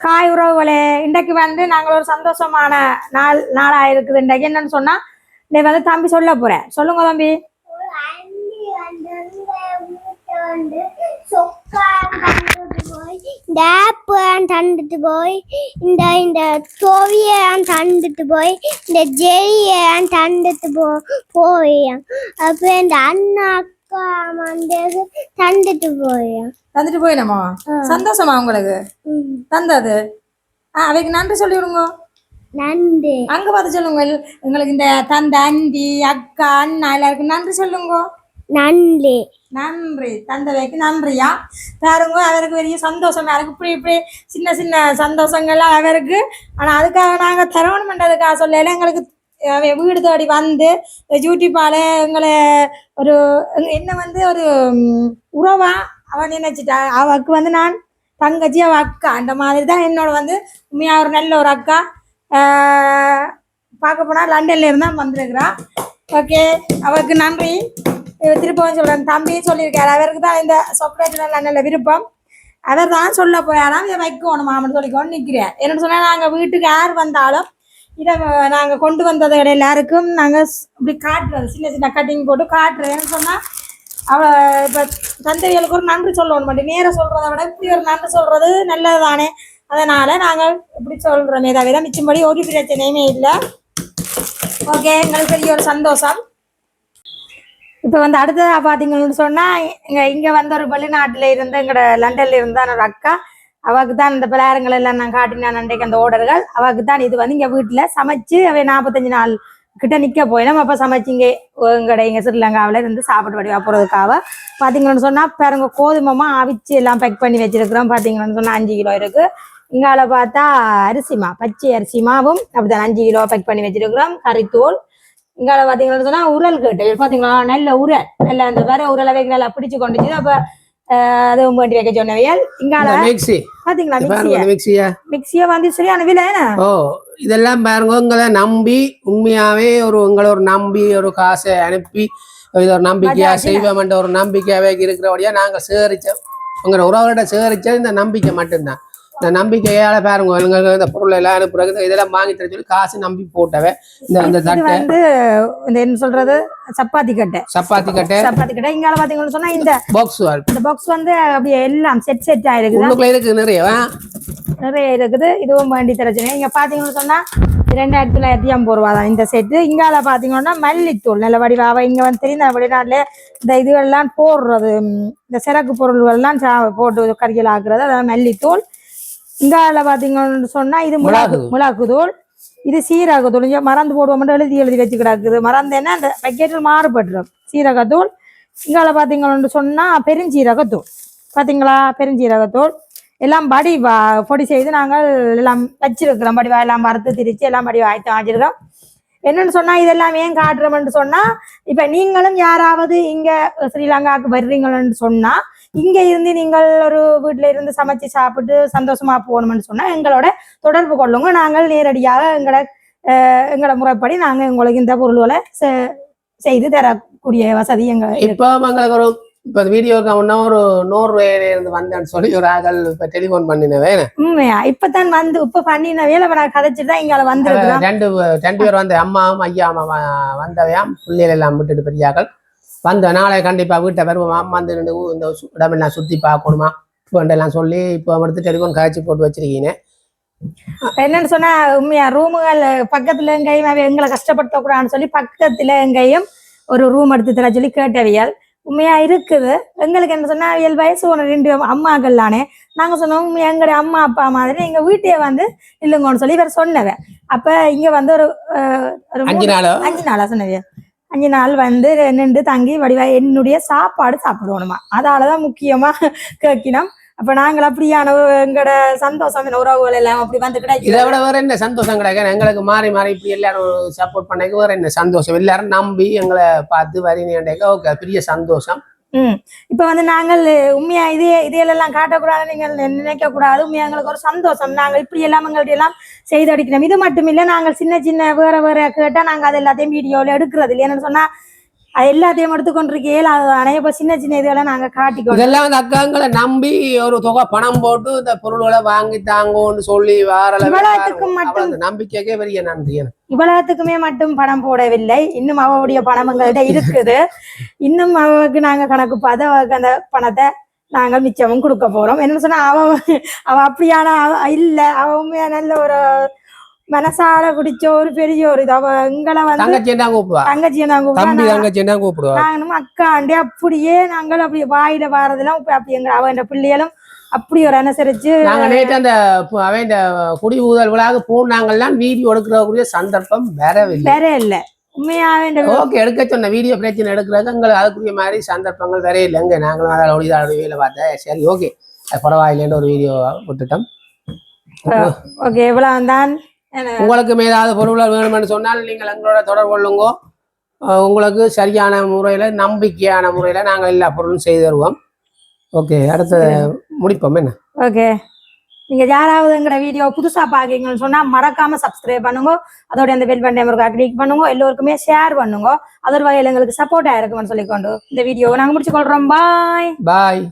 காய் உறவுகளே. இன்றைக்கு வந்து நாங்கள் ஒரு சந்தோஷமான நாள் நாளாக இருக்குது இன்றைக்கு என்னன்னு சொன்னால் நீ வந்து தம்பி சொல்ல போகிறேன் சொல்லுங்க தம்பி. இந்த ஆப்பு தந்துட்டு போய் இந்த இந்த தோவியை தந்துட்டு போய் இந்த ஜெரியை தந்துட்டு போ போய் அப்புறம் இந்த அண்ணா தந்துட்டு போய் தந்துட்டு போயினமா சந்தோஷமா உங்களுக்கு? தந்தது. அவைக்கு நன்றி சொல்லி விடுங்க நன்றி. அங்க பார்த்து சொல்லுங்க. எங்களுக்கு இந்த தந்த அண்டி அக்கா அண்ணா எல்லாருக்கும் நன்றி சொல்லுங்க. நன்றி. நன்றி. தந்தவைக்கு நன்றியா? பாருங்க அவருக்கு பெரிய சந்தோஷமா. இருக்கு இப்படி இப்படி சின்ன சின்ன சந்தோஷங்கள்லாம் அவருக்கு. ஆனா அதுக்காக நாங்க தரவணம் பண்றதுக்காக சொல்லல. எங்களுக்கு வீடு தேடி வந்து யூடியூப்பால எங்களை ஒரு என்ன வந்து ஒரு உறவா அவன் நினைச்சிட்டா. அவக்கு வந்து நான் தங்கச்சி அவ அக்கா. அந்த மாதிரி தான் என்னோட வந்து உண்மையா ஒரு நல்ல ஒரு அக்கா. பார்க்க போனால் லண்டன்ல இருந்தால் வந்திருக்கிறா. ஓகே அவருக்கு நன்றி. திருப்பவும் சொல்கிறேன் தம்பியும் சொல்லியிருக்காரு. அவருக்கு தான் இந்த சாக்லேட் நல்ல நல்ல விருப்பம். அவர் தான் சொல்ல போயாராம் இதை வைக்கணும் மாமன் சொல்லிக்கோன்னு நிற்கிறேன் என்னன்னு சொன்னால் நாங்கள் வீட்டுக்கு யார் வந்தாலும் இதை நாங்கள் கொண்டு வந்ததை எல்லாருக்கும் நாங்க நாங்கள் இப்படி காட்டுறது சின்ன சின்ன கட்டிங் போட்டு காட்டுறேன்னு சொன்னால் சொன்னா இப்போ தந்தைகளுக்கு ஒரு நன்றி சொல்லணும் மட்டும். நேராக சொல்றதை விட இப்படி ஒரு நன்றி சொல்கிறது நல்லது தானே அதனால் நாங்கள் இப்படி சொல்கிறோமே தவிர மிச்சம்படி ஒரு பிரச்சனையுமே இல்லை. ஓகே எங்களுக்கு பெரிய ஒரு சந்தோஷம். இப்போ வந்து அடுத்ததாக பார்த்தீங்கன்னு சொன்னால் இங்கே இங்கே வந்த ஒரு வெளிநாட்டில் இருந்து எங்களோட லண்டனில் இருந்தா ஒரு அக்கா அவக்கு தான் இந்த பலகாரங்கள் எல்லாம் நான் காட்டினேன் அன்றைக்கு அந்த ஓர்டர்கள் அவக்கு தான் இது வந்து இங்கே வீட்டில் சமைச்சு அவை நாற்பத்தஞ்சு நாள் கிட்ட நிற்க போயிடும் அப்போ சமைச்சு இங்கே எங்கட இங்கே ஸ்ரீலங்காவில் இருந்து சாப்பிட்டு வடிவா போகிறதுக்காக பார்த்தீங்கன்னு சொன்னால் பாருங்க கோதுமமா அவிச்சு எல்லாம் பேக் பண்ணி வச்சிருக்கிறோம். பார்த்தீங்கன்னு சொன்னால் அஞ்சு கிலோ இருக்கு. இங்கால பார்த்தா அரிசிமா பச்சை அரிசிமாவும் அப்படிதான் அஞ்சு கிலோ பேக் பண்ணி வச்சிருக்கிறோம். கறித்தூள் இங்கால பார்த்தீங்கன்னு சொன்னா உரல் கேட்டு பாத்தீங்களா? நல்ல உரல். நல்ல அந்த வேற உரலை வைக்கல பிடிச்சு கொண்டுச்சு. அப்போ அதுவும் வேண்டி வைக்க சொன்னவையல் இங்கால மிக்ஸி. பாத்தீங்களா மிக்சிய மிக்ஸியா? மிக்சிய வந்து சரியான விலை ஓ இதெல்லாம் பாருங்க உங்களை நம்பி உண்மையாவே ஒரு உங்களை ஒரு நம்பி ஒரு காசை அனுப்பி இது ஒரு நம்பிக்கையா. செய்வோம்ன்ற ஒரு நம்பிக்கையாவே இருக்கிறபடியா நாங்க சேகரிச்ச உங்களோட உறவுகிட்ட சேகரிச்ச இந்த நம்பிக்கை மட்டும்தான். இந்த நம்பிக்கையால பாருங்க இந்த பொருள் எல்லாம் அனுப்புறது இதெல்லாம் வாங்கி தர சொல்லி காசு நம்பி போட்டவ இந்த இந்த தட்டை. வந்து இந்த என்ன சொல்றது? சப்பாத்தி கட்டை. சப்பாத்தி கட்டை. சப்பாத்தி கட்டை. இங்கால பாத்தீங்கன்னு சொன்னா இந்த பாக்ஸ் இந்த பாக்ஸ் வந்து அப்படியே எல்லாம் செட் செட் ஆயிருக்குது உள்ளுக்குள்ள இருக்கு நிறைய? நிறைய இருக்குது. இதுவும் வேண்டி தரச்சுங்க இங்க பாத்தீங்கன்னு சொன்னா ரெண்டாயிரத்தி தொள்ளாயிரத்தி ஐம்பது ரூபா தான் இந்த செட்டு இங்கால பாத்தீங்கன்னா மல்லித்தூள். நல்ல வடிவாக இங்க வந்து தெரியும் வெளிநாட்டுல இந்த இதுகள்லாம் போடுறது இந்த சிறப்பு பொருள்கள்லாம் போட்டு கறிகள் ஆக்குறது. அதாவது மல்லித்தூள் இங்கால பாத்தீங்கன்னு சொன்னா இது மிளகு மிளகு. தூள் இது சீரகத்தூள் இங்க மறந்து போடுவோம். எழுதி எழுதி வச்சு கிடக்குது மறந்தேன்னா அந்த பேக்கெட்டில் மாறுபட்டுரும். சீரகத்தூள் இங்கால பாத்தீங்கன்னு சொன்னா பெருஞ்சீரகத்தூள் பாத்தீங்களா? பெருஞ்சீரகத்தூள் எல்லாம் படி வா- பொடி செய்து நாங்கள் எல்லாம் வச்சிருக்கிறோம். படிவா எல்லாம் வறுத்து திரிச்சு எல்லாம் படி ஆயத்தம் வச்சிருக்கோம் என்னன்னு சொன்னா இதெல்லாம் ஏன் காட்டுறோம்னு சொன்னா இப்ப நீங்களும் யாராவது இங்க ஸ்ரீலங்காவுக்கு வர்றீங்கன்னு சொன்னா இங்க இருந்து நீங்கள் ஒரு வீட்ல இருந்து சமைச்சு சாப்பிட்டு சந்தோஷமா போகணும்னு சொன்னா எங்களோட தொடர்பு கொள்ளுங்க. நாங்கள் நேரடியாக எங்களோட எங்களோட முறைப்படி நாங்க உங்களுக்கு இந்த பொருள்களை செய்து தரக்கூடிய வசதி எங்க. இப்போ எங்களுக்கு ஒரு இப்போ வீடியோக்கு முன்ன ஒரு நூறுரூவாயில இருந்து வந்தேன்னு சொல்லி ஒரு ஆகல் இப்போ டெலிஃபோன் பண்ணினவே. உண்மையா? இப்பதான் வந்து இப்ப பண்ணின வேலை இப்ப நான் கதைச்சிட்டு தான் இங்க வந்திருக்கிறோம். ரெண்டு ரெண்டு பேர் வந்து அம்மாவும் ஐயா அம்மா வந்தவையாம் பிள்ளைகள் எல்லாம் விட்டுட்டு பெரியாக்கள் வந்த நாளை கண்டிப்பா வீட்டை வருவோம் வந்து ரெண்டு இந்த இடமெல்லாம் சுத்தி பார்க்கணுமா? இப்போ எல்லாம் சொல்லி இப்போ எடுத்து டெலிஃபோன் காய்ச்சி போட்டு வச்சிருக்கீங்க. என்னன்னு சொன்னா உண்மையா ரூமுகள் பக்கத்துல எங்கேயும் எங்களை கஷ்டப்படுத்த கூடாதுன்னு சொல்லி பக்கத்துல எங்கேயும் ஒரு ரூம் எடுத்து தர சொல்லி கேட்டவியல். உண்மையா இருக்குது. எங்களுக்கு என்ன சொன்னா அவியல் வயசு ஒன்று ரெண்டு அம்மாக்கள் தானே நாங்க சொன்னோம் எங்களுடைய அம்மா அப்பா மாதிரி எங்க வீட்டையே வந்து இல்லைங்கன்னு சொல்லி இவர் சொன்னவ. அப்ப இங்க வந்து ஒரு அஞ்சு நாளோ? அஞ்சு நாளா சொன்னவிய அஞ்சு நாள் வந்து நின்று தங்கி வடிவா என்னுடைய சாப்பாடு சாப்பிடுவோணுமா அதாலதான் முக்கியமா கேட்கினோம். அப்ப நாங்கள் அப்படியான எங்களோட சந்தோஷம் உறவுகள் எல்லாம் அப்படி வந்து இதை விட வேற என்ன சந்தோஷம் கிடையாது எங்களுக்கு மாறி மாறி இப்படி எல்லாரும் சப்போர்ட் பண்ணக்கு வேற என்ன சந்தோஷம்? எல்லாரும் நம்பி எங்களை பார்த்து வரீங்க ஓகே பெரிய சந்தோஷம். ம். இப்ப வந்து நாங்கள் உண்மையா இதே இதையெல்லாம் காட்டக்கூடாது நீங்கள் நினைக்க கூடாது உண்மையா எங்களுக்கு ஒரு சந்தோஷம். நாங்கள் இப்படி எல்லாம் எங்கள்கிட்ட எல்லாம் செய்து அடிக்கிறோம். இது மட்டும் இல்லை நாங்கள் சின்ன சின்ன வேற வேற கேட்டா நாங்க அது எல்லாத்தையும் வீடியோவில் எடுக்கிறது இல்லை என்னன்னு சொன்னா அது எல்லாத்தையும் எடுத்துக்கொண்டிருக்கையில் அது அனைவ சின்ன சின்ன இதுகளை நாங்க காட்டிக்கொண்டு இதெல்லாம் அந்த அக்காங்களை நம்பி ஒரு தொகை பணம் போட்டு இந்த பொருள்களை வாங்கி தாங்கன்னு சொல்லி வாரல இவ்வளவுத்துக்கு மட்டும் நம்பிக்கைக்கே பெரிய நன்றி எனக்கு. இவ்வளவுத்துக்குமே மட்டும் பணம் போடவில்லை. இன்னும் அவளுடைய பணம் எங்கள்கிட்ட இருக்குது. இன்னும் அவளுக்கு நாங்க கணக்கு பார்த்து அவளுக்கு அந்த பணத்தை நாங்க மிச்சமும் கொடுக்க போறோம். என்ன சொன்னா அவ அவ அப்படியான இல்ல. அவ உண்மையா நல்ல ஒரு மனசால பிடிச்ச ஒரு பெரிய ஒரு எங்களை வந்து தங்கச்சி தான் கூப்பிடுவா? தங்கச்சியை நாங்க தம்பி தங்கச்சி தான் கூப்பிடுவா? நாங்களும் அக்காண்டே அப்படியே நாங்கள் அப்படி வாயில வாரதெல்லாம் இப்ப அப்படி எங்க அவன் பிள்ளைகளும் அப்படி ஒரு அனுசரிச்சு நாங்க நேற்று அந்த அவன் இந்த குடி ஊதல் விழாவுக்கு போனாங்கல்லாம் வீடியோ எடுக்கிறக்கூடிய சந்தர்ப்பம் வரவில்லை வேற இல்ல. உண்மையாவே ஓகே எடுக்க சொன்ன வீடியோ பிரச்சனை எடுக்கிறது எங்களுக்கு அதுக்குரிய மாதிரி சந்தர்ப்பங்கள் வேற இல்லைங்க நாங்களும் அதில் ஒளிதாட வேலை பார்த்தேன் சரி ஓகே. பரவாயில்லைன்னு ஒரு வீடியோ விட்டுட்டோம். ஓகே இவ்வளவு தான் உங்களுக்கு ஏதாவது பொருள்கள் வேணும்னு சொன்னால் நீங்கள் எங்களோட தொடர்பு கொள்ளுங்க. உங்களுக்கு சரியான முறையில் நம்பிக்கையான முறையில் நாங்கள் எல்லா பொருளும் செய்து தருவோம். ஓகே அடுத்து முடிப்போம் என்ன? ஓகே. நீங்க யாராவது எங்கட வீடியோ புதுசா பாக்கீங்கன்னு சொன்னா மறக்காம சப்ஸ்கிரைப் பண்ணுங்க. அதோட அந்த பெல் பட்டன் இருக்கா கிளிக் பண்ணுங்க. எல்லோருக்குமே ஷேர் பண்ணுங்க. அதர் வகையில் எங்களுக்கு சப்போர்ட் ஆயிருக்கும்னு சொல்லிக்கொண்டு இந்த வீடியோவை நாங்க முடிச்சு கொள்றோம் பாய் பாய்